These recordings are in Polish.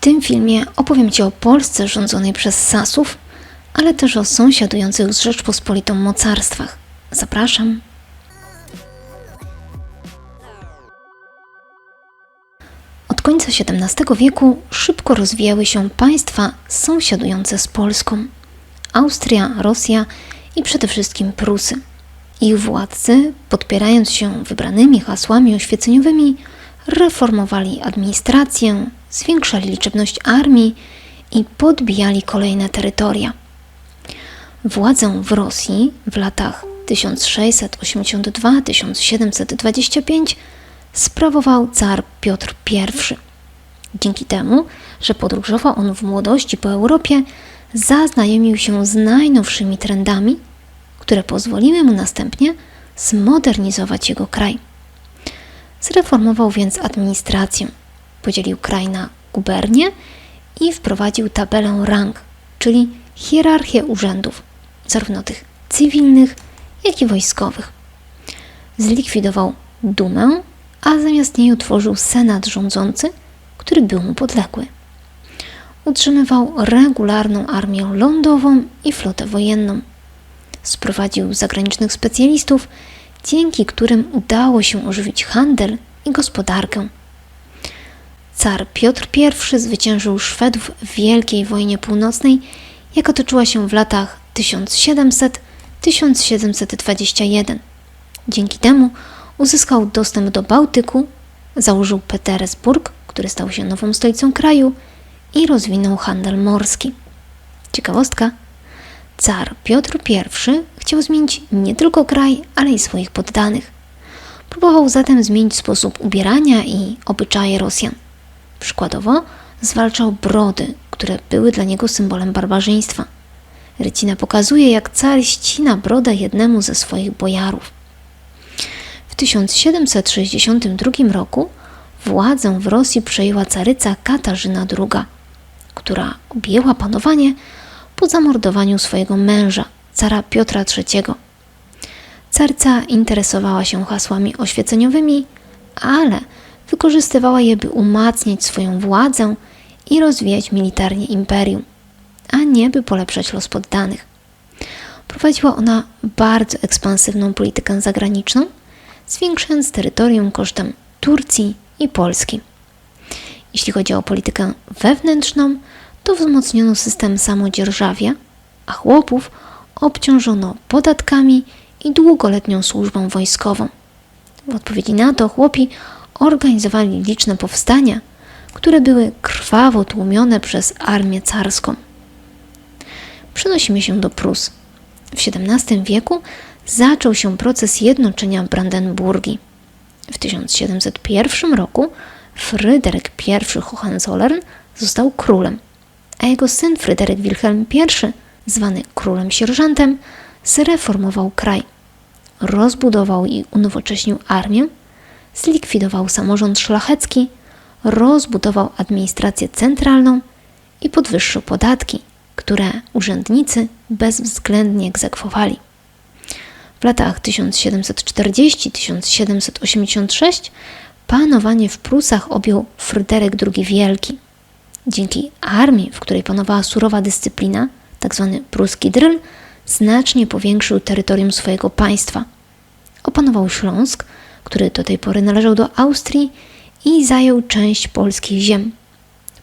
tym filmie opowiem Ci o Polsce rządzonej przez Sasów, ale też o sąsiadujących z Rzeczpospolitą mocarstwach. Zapraszam. Od końca XVII wieku szybko rozwijały się państwa sąsiadujące z Polską. Austria, Rosja i przede wszystkim Prusy. Ich władcy, podpierając się wybranymi hasłami oświeceniowymi, reformowali administrację, zwiększali liczebność armii i podbijali kolejne terytoria. Władzę w Rosji w latach 1682-1725 sprawował car Piotr I. Dzięki temu, że podróżował on w młodości po Europie, zaznajomił się z najnowszymi trendami, które pozwoliły mu następnie zmodernizować jego kraj. Zreformował więc administrację, podzielił kraj na gubernie i wprowadził tabelę rang, czyli hierarchię urzędów, zarówno tych cywilnych, jak i wojskowych. Zlikwidował dumę, a zamiast niej utworzył senat rządzący, który był mu podległy. Utrzymywał regularną armię lądową i flotę wojenną. Sprowadził zagranicznych specjalistów, dzięki którym udało się ożywić handel i gospodarkę. Car Piotr I zwyciężył Szwedów w Wielkiej Wojnie Północnej, jaka toczyła się w latach 1700-1721. Dzięki temu uzyskał dostęp do Bałtyku, założył Petersburg, który stał się nową stolicą kraju i rozwinął handel morski. Ciekawostka. Car Piotr I chciał zmienić nie tylko kraj, ale i swoich poddanych. Próbował zatem zmienić sposób ubierania i obyczaje Rosjan. Przykładowo zwalczał brody, które były dla niego symbolem barbarzyństwa. Rycina pokazuje, jak car ścina brodę jednemu ze swoich bojarów. W 1762 roku władzę w Rosji przejęła caryca Katarzyna II, która objęła panowanie po zamordowaniu swojego męża, cara Piotra III. Caryca interesowała się hasłami oświeceniowymi, ale wykorzystywała je, by umacniać swoją władzę i rozwijać militarnie imperium, a nie by polepszać los poddanych. Prowadziła ona bardzo ekspansywną politykę zagraniczną, zwiększając terytorium kosztem Turcji i Polski. Jeśli chodzi o politykę wewnętrzną, to wzmocniono system samodzierżawia, a chłopów obciążono podatkami i długoletnią służbą wojskową. W odpowiedzi na to chłopi organizowali liczne powstania, które były krwawo tłumione przez armię carską. Przenosimy się do Prus. W XVII wieku zaczął się proces jednoczenia Brandenburgii. W 1701 roku Fryderyk I Hohenzollern został królem, a jego syn Fryderyk Wilhelm I, zwany królem sierżantem, zreformował kraj. Rozbudował i unowocześnił armię, zlikwidował samorząd szlachecki, rozbudował administrację centralną i podwyższył podatki, które urzędnicy bezwzględnie egzekwowali. W latach 1740-1786 panowanie w Prusach objął Fryderyk II Wielki. Dzięki armii, w której panowała surowa dyscyplina, tzw. Tak pruski dryl, znacznie powiększył terytorium swojego państwa. Opanował Śląsk, który do tej pory należał do Austrii i zajął część polskich ziem.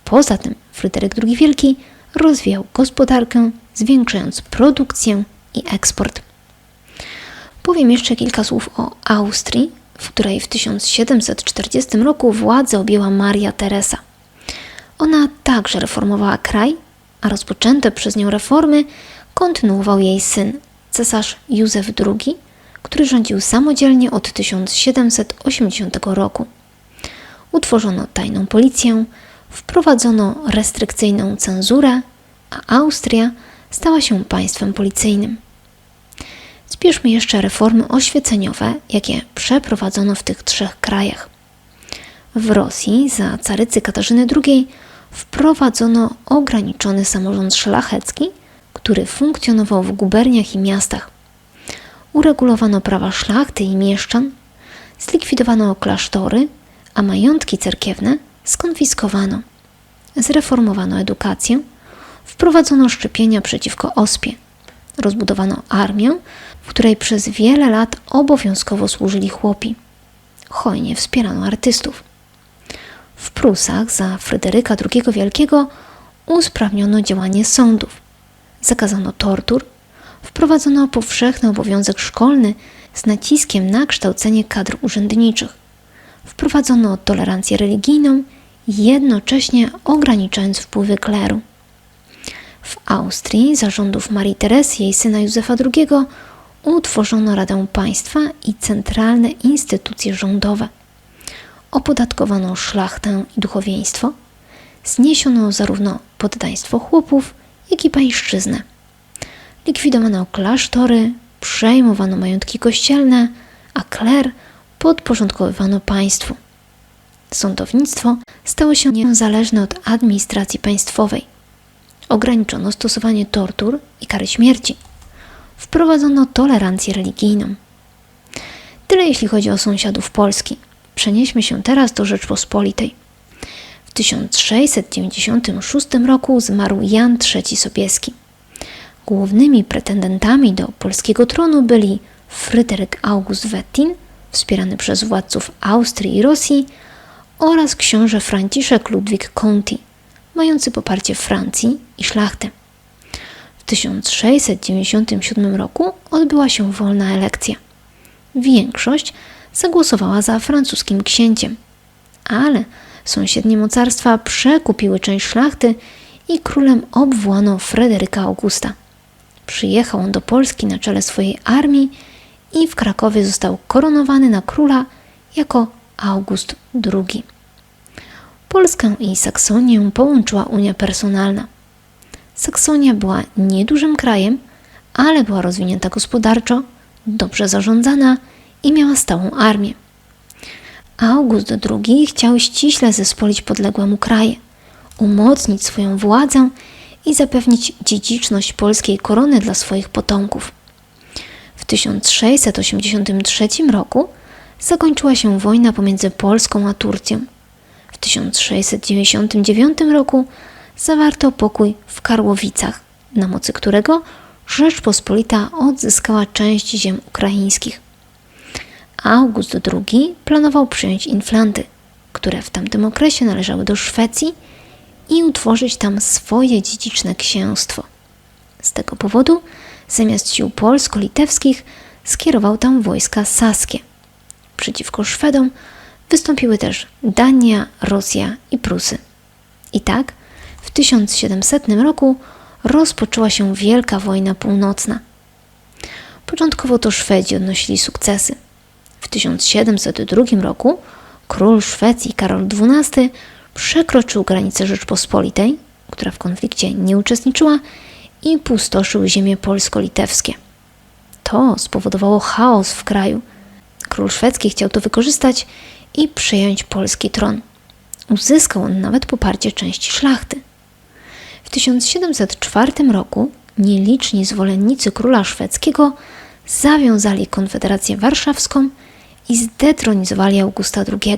Poza tym Fryderyk II Wielki rozwijał gospodarkę, zwiększając produkcję i eksport. Powiem jeszcze kilka słów o Austrii, w której w 1740 roku władzę objęła Maria Teresa. Ona także reformowała kraj, a rozpoczęte przez nią reformy kontynuował jej syn, cesarz Józef II, który rządził samodzielnie od 1780 roku. Utworzono tajną policję, wprowadzono restrykcyjną cenzurę, a Austria stała się państwem policyjnym. Zbierzmy jeszcze reformy oświeceniowe, jakie przeprowadzono w tych trzech krajach. W Rosji za carycy Katarzyny II wprowadzono ograniczony samorząd szlachecki, który funkcjonował w guberniach i miastach. Uregulowano prawa szlachty i mieszczan, zlikwidowano klasztory, a majątki cerkiewne skonfiskowano. zreformowano edukację, wprowadzono szczepienia przeciwko ospie, rozbudowano armię, w której przez wiele lat obowiązkowo służyli chłopi. Hojnie wspierano artystów. W Prusach za Fryderyka II Wielkiego usprawniono działanie sądów, zakazano tortur, wprowadzono powszechny obowiązek szkolny z naciskiem na kształcenie kadr urzędniczych. Wprowadzono tolerancję religijną, jednocześnie ograniczając wpływy kleru. W Austrii za rządów Marii Teresy i syna Józefa II utworzono Radę Państwa i centralne instytucje rządowe. Opodatkowano szlachtę i duchowieństwo, zniesiono zarówno poddaństwo chłopów, jak i pańszczyznę. Likwidowano klasztory, przejmowano majątki kościelne, a kler podporządkowywano państwu. Sądownictwo stało się niezależne od administracji państwowej. Ograniczono stosowanie tortur i kary śmierci. Wprowadzono tolerancję religijną. Tyle jeśli chodzi o sąsiadów Polski. Przenieśmy się teraz do Rzeczpospolitej. W 1696 roku zmarł Jan III Sobieski. Głównymi pretendentami do polskiego tronu byli Fryderyk August Wettin, wspierany przez władców Austrii i Rosji, oraz książę Franciszek Ludwik Conti, mający poparcie Francji i szlachty. W 1697 roku odbyła się wolna elekcja. Większość zagłosowała za francuskim księciem, ale sąsiednie mocarstwa przekupiły część szlachty i królem obwołano Fryderyka Augusta. Przyjechał do Polski na czele swojej armii i w Krakowie został koronowany na króla jako August II. Polskę i Saksonię połączyła Unia Personalna. Saksonia była niedużym krajem, ale była rozwinięta gospodarczo, dobrze zarządzana i miała stałą armię. August II chciał ściśle zespolić podległe mu kraje, umocnić swoją władzę i zapewnić dziedziczność polskiej korony dla swoich potomków. W 1683 roku zakończyła się wojna pomiędzy Polską a Turcją. W 1699 roku zawarto pokój w Karłowicach, na mocy którego Rzeczpospolita odzyskała część ziem ukraińskich. August II planował przyjąć Inflanty, które w tamtym okresie należały do Szwecji i utworzyć tam swoje dziedziczne księstwo. Z tego powodu zamiast sił polsko-litewskich skierował tam wojska saskie. Przeciwko Szwedom wystąpiły też Dania, Rosja i Prusy. I tak w 1700 roku rozpoczęła się Wielka Wojna Północna. Początkowo to Szwedzi odnosili sukcesy. W 1702 roku król Szwecji Karol XII przekroczył granicę Rzeczpospolitej, która w konflikcie nie uczestniczyła, i pustoszył ziemie polsko-litewskie. To spowodowało chaos w kraju. Król szwedzki chciał to wykorzystać i przejąć polski tron. Uzyskał on nawet poparcie części szlachty. W 1704 roku nieliczni zwolennicy króla szwedzkiego zawiązali Konfederację Warszawską i zdetronizowali Augusta II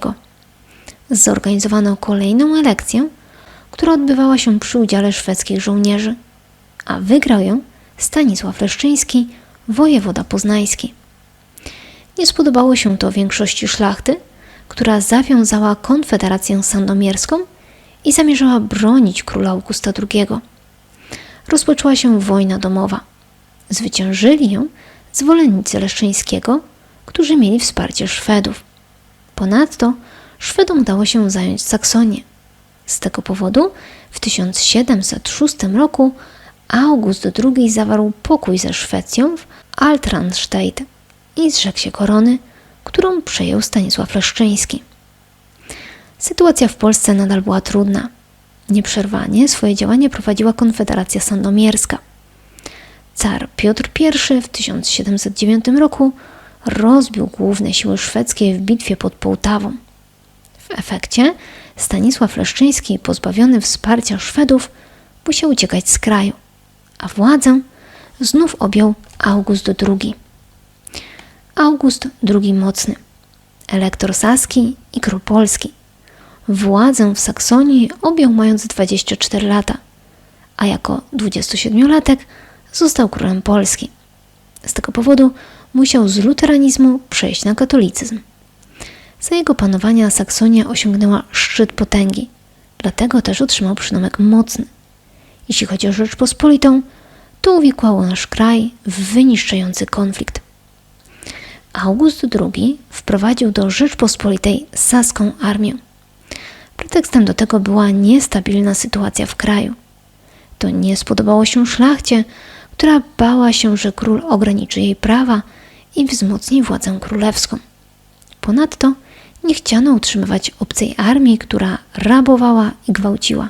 zorganizowano kolejną elekcję, która odbywała się przy udziale szwedzkich żołnierzy, a wygrał ją Stanisław Leszczyński, wojewoda poznański. Nie spodobało się to większości szlachty, która zawiązała konfederację sandomierską i zamierzała bronić króla Augusta II. Rozpoczęła się wojna domowa. Zwyciężyli ją zwolennicy Leszczyńskiego, którzy mieli wsparcie Szwedów. Ponadto Szwedom udało się zająć Saksonię. Z tego powodu w 1706 roku August II zawarł pokój ze Szwecją w Altranstedt i zrzekł się korony, którą przejął Stanisław Leszczyński. Sytuacja w Polsce nadal była trudna. Nieprzerwanie swoje działania prowadziła Konfederacja Sandomierska. Car Piotr I w 1709 roku rozbił główne siły szwedzkie w bitwie pod Połtawą. W efekcie Stanisław Leszczyński, pozbawiony wsparcia Szwedów, musiał uciekać z kraju, a władzę znów objął August II. August II Mocny, elektor saski i król polski. Władzę w Saksonii objął mając 24 lata, a jako 27-latek został królem Polski. Z tego powodu musiał z luteranizmu przejść na katolicyzm. Za jego panowania Saksonia osiągnęła szczyt potęgi, dlatego też otrzymał przydomek mocny. Jeśli chodzi o Rzeczpospolitą, to uwikłało nasz kraj w wyniszczający konflikt. August II wprowadził do Rzeczpospolitej saską armię. Pretekstem do tego była niestabilna sytuacja w kraju. To nie spodobało się szlachcie, która bała się, że król ograniczy jej prawa i wzmocni władzę królewską. Ponadto nie chciano utrzymywać obcej armii, która rabowała i gwałciła.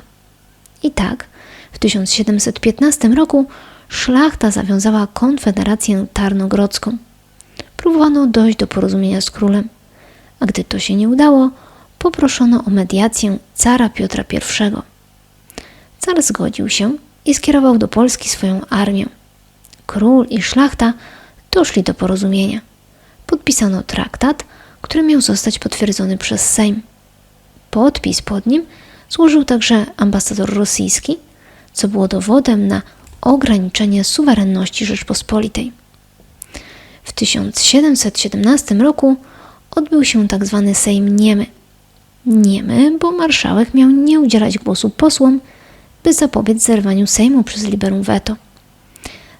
I tak w 1715 roku szlachta zawiązała konfederację tarnogrodzką. Próbowano dojść do porozumienia z królem, a gdy to się nie udało, poproszono o mediację cara Piotra I. Car zgodził się i skierował do Polski swoją armię. Król i szlachta doszli do porozumienia. Podpisano traktat, który miał zostać potwierdzony przez Sejm. Podpis pod nim złożył także ambasador rosyjski, co było dowodem na ograniczenie suwerenności Rzeczpospolitej. W 1717 roku odbył się tzw. Tak Sejm Niemy. Niemy, bo marszałek miał nie udzielać głosu posłom, by zapobiec zerwaniu Sejmu przez liberum veto.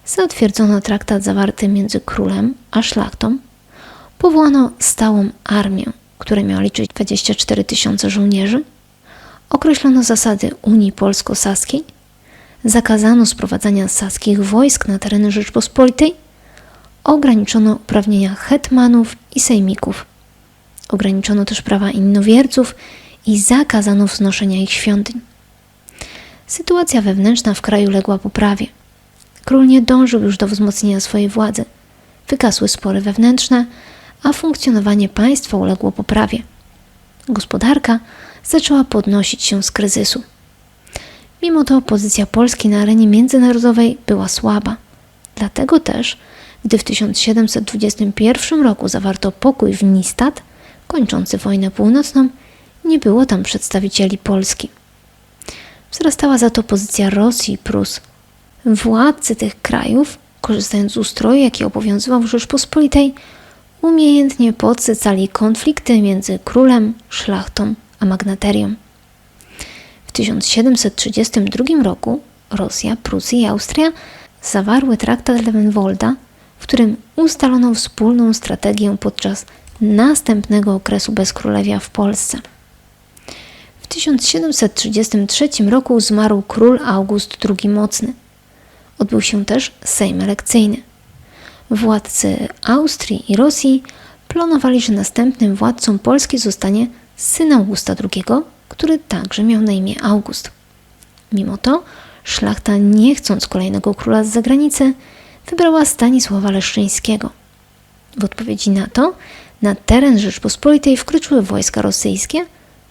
Zatwierdzono traktat zawarty między królem a szlachtą. Powołano stałą armię, która miała liczyć 24 tysiące żołnierzy. Określono zasady Unii Polsko-Saskiej. Zakazano sprowadzania saskich wojsk na tereny Rzeczpospolitej. Ograniczono uprawnienia hetmanów i sejmików. Ograniczono też prawa innowierców i zakazano wznoszenia ich świątyń. Sytuacja wewnętrzna w kraju legła po prawie. Król nie dążył już do wzmocnienia swojej władzy. Wygasły spory wewnętrzne, a funkcjonowanie państwa uległo poprawie. Gospodarka zaczęła podnosić się z kryzysu. Mimo to pozycja Polski na arenie międzynarodowej była słaba. Dlatego też, gdy w 1721 roku zawarto pokój w Nistad, kończący wojnę północną, nie było tam przedstawicieli Polski. Wzrastała za to pozycja Rosji i Prus. Władcy tych krajów, korzystając z ustroju, jaki obowiązywał w Rzeczpospolitej, umiejętnie podsycali konflikty między królem, szlachtą a magnaterią. W 1732 roku Rosja, Prusy i Austria zawarły traktat Lewenwolda, w którym ustalono wspólną strategię podczas następnego okresu bezkrólewia w Polsce. W 1733 roku zmarł król August II Mocny. Odbył się też Sejm elekcyjny. Władcy Austrii i Rosji planowali, że następnym władcą Polski zostanie syn Augusta II, który także miał na imię August. Mimo to szlachta, nie chcąc kolejnego króla z zagranicy, wybrała Stanisława Leszczyńskiego. W odpowiedzi na to na teren Rzeczpospolitej wkroczyły wojska rosyjskie,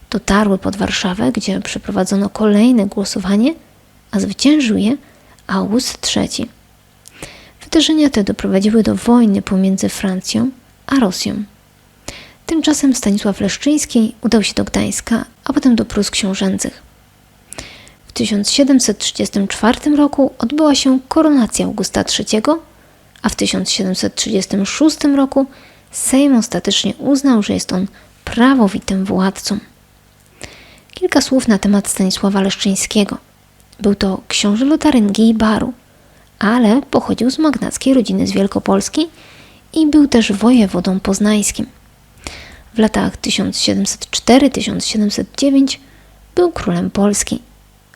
dotarły pod Warszawę, gdzie przeprowadzono kolejne głosowanie, a zwyciężył je August III. Wydarzenia te doprowadziły do wojny pomiędzy Francją a Rosją. Tymczasem Stanisław Leszczyński udał się do Gdańska, a potem do Prus Książęcych. W 1734 roku odbyła się koronacja Augusta III, a w 1736 roku Sejm ostatecznie uznał, że jest on prawowitym władcą. Kilka słów na temat Stanisława Leszczyńskiego. Był to książę Lotaryngii i Baru, ale pochodził z magnackiej rodziny z Wielkopolski i był też wojewodą poznańskim. W latach 1704-1709 był królem Polski,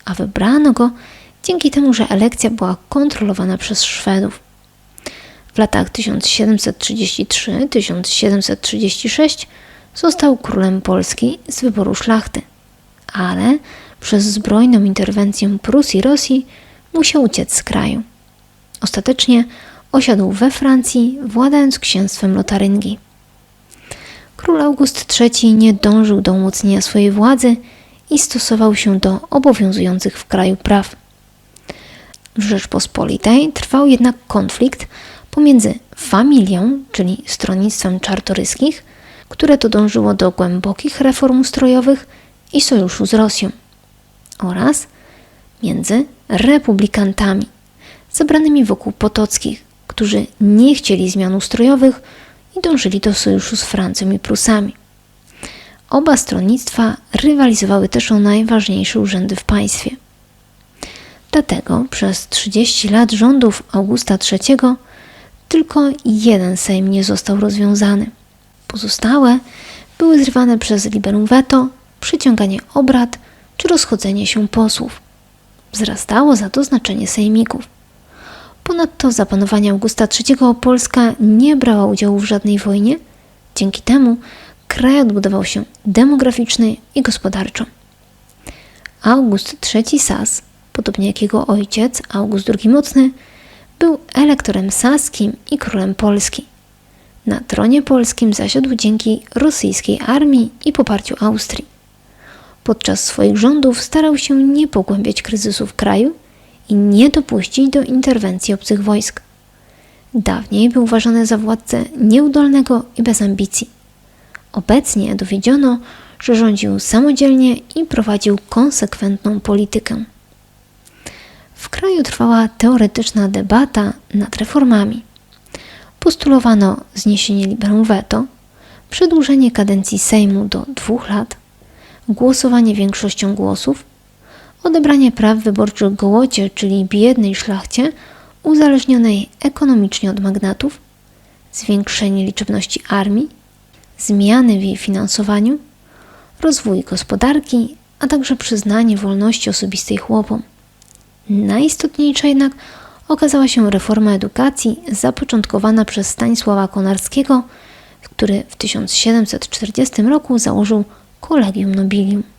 a wybrano go dzięki temu, że elekcja była kontrolowana przez Szwedów. W latach 1733-1736 został królem Polski z wyboru szlachty, ale przez zbrojną interwencję Prus i Rosji musiał uciec z kraju. Ostatecznie osiadł we Francji, władając księstwem Lotaryngii. Król August III nie dążył do umocnienia swojej władzy i stosował się do obowiązujących w kraju praw. W Rzeczpospolitej trwał jednak konflikt pomiędzy familią, czyli stronnictwem czartoryskich, które to dążyło do głębokich reform ustrojowych, i sojuszu z Rosją oraz między republikantami zebranymi wokół Potockich, którzy nie chcieli zmian ustrojowych i dążyli do sojuszu z Francją i Prusami. Oba stronnictwa rywalizowały też o najważniejsze urzędy w państwie. Dlatego przez 30 lat rządów Augusta III tylko jeden Sejm nie został rozwiązany. Pozostałe były zrywane przez liberum veto, przyciąganie obrad czy rozchodzenie się posłów. Wzrastało za to znaczenie sejmików. Ponadto za panowania Augusta III Polska nie brała udziału w żadnej wojnie. Dzięki temu kraj odbudował się demograficznie i gospodarczo. August III Sas, podobnie jak jego ojciec August II Mocny, był elektorem saskim i królem Polski. Na tronie polskim zasiadł dzięki rosyjskiej armii i poparciu Austrii. Podczas swoich rządów starał się nie pogłębiać kryzysu w kraju i nie dopuścić do interwencji obcych wojsk. Dawniej był uważany za władcę nieudolnego i bez ambicji. Obecnie dowiedziono, że rządził samodzielnie i prowadził konsekwentną politykę. W kraju trwała teoretyczna debata nad reformami. Postulowano zniesienie liberum veto, przedłużenie kadencji Sejmu do dwóch lat, głosowanie większością głosów, odebranie praw wyborczych gołocie, czyli biednej szlachcie, uzależnionej ekonomicznie od magnatów, zwiększenie liczebności armii, zmiany w jej finansowaniu, rozwój gospodarki, a także przyznanie wolności osobistej chłopom. Najistotniejsza jednak okazała się reforma edukacji zapoczątkowana przez Stanisława Konarskiego, który w 1740 roku założył Collegium Nobilium.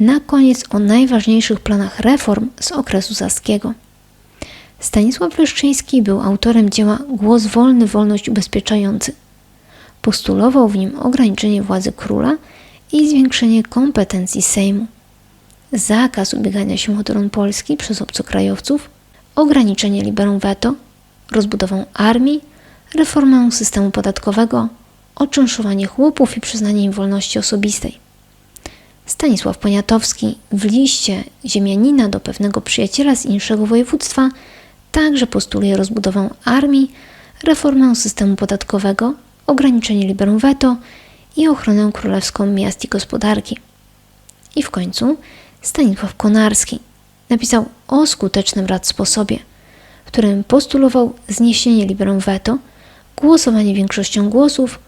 Na koniec o najważniejszych planach reform z okresu saskiego. Stanisław Leszczyński był autorem dzieła Głos wolny, wolność ubezpieczający. Postulował w nim ograniczenie władzy króla i zwiększenie kompetencji Sejmu. Zakaz ubiegania się o tron Polski przez obcokrajowców, ograniczenie liberum veto, rozbudowę armii, reformę systemu podatkowego, oczynszowanie chłopów i przyznanie im wolności osobistej. Stanisław Poniatowski w liście ziemianina do pewnego przyjaciela z innego województwa także postuluje rozbudowę armii, reformę systemu podatkowego, ograniczenie liberum veto i ochronę królewską miast i gospodarki. I w końcu Stanisław Konarski napisał o skutecznym sposobie, w którym postulował zniesienie liberum veto, głosowanie większością głosów,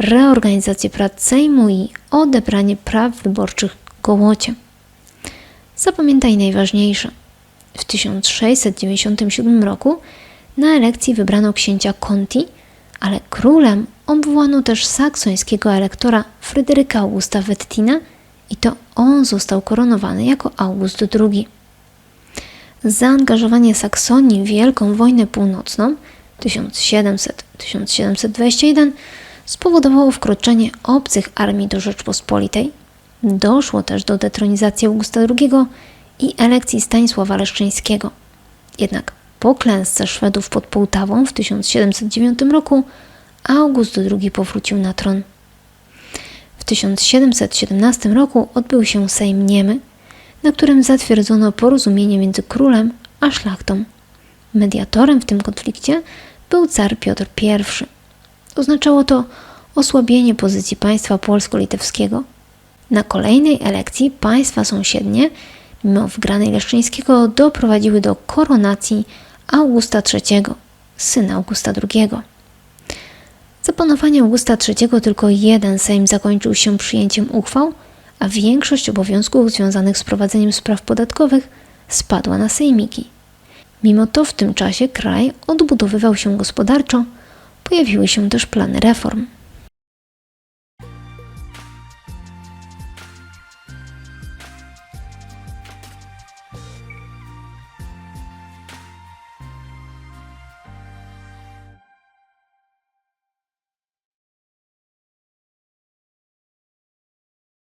reorganizację prac Sejmu i odebranie praw wyborczych Gołocie. Zapamiętaj najważniejsze. W 1697 roku na elekcji wybrano księcia Conti, ale królem obwołano też saksońskiego elektora Fryderyka Augusta Wettina i to on został koronowany jako August II. Zaangażowanie Saksonii w Wielką Wojnę Północną 1700-1721 spowodowało wkroczenie obcych armii do Rzeczpospolitej. Doszło też do detronizacji Augusta II i elekcji Stanisława Leszczyńskiego. Jednak po klęsce Szwedów pod Połtawą w 1709 roku August II powrócił na tron. W 1717 roku odbył się Sejm Niemy, na którym zatwierdzono porozumienie między królem a szlachtą. Mediatorem w tym konflikcie był car Piotr I. Oznaczało to osłabienie pozycji państwa polsko-litewskiego. Na kolejnej elekcji państwa sąsiednie, mimo wgranej Leszczyńskiego, doprowadziły do koronacji Augusta III, syna Augusta II. Za panowania Augusta III tylko jeden Sejm zakończył się przyjęciem uchwał, a większość obowiązków związanych z prowadzeniem spraw podatkowych spadła na sejmiki. Mimo to w tym czasie kraj odbudowywał się gospodarczo, pojawiły się też plany reform.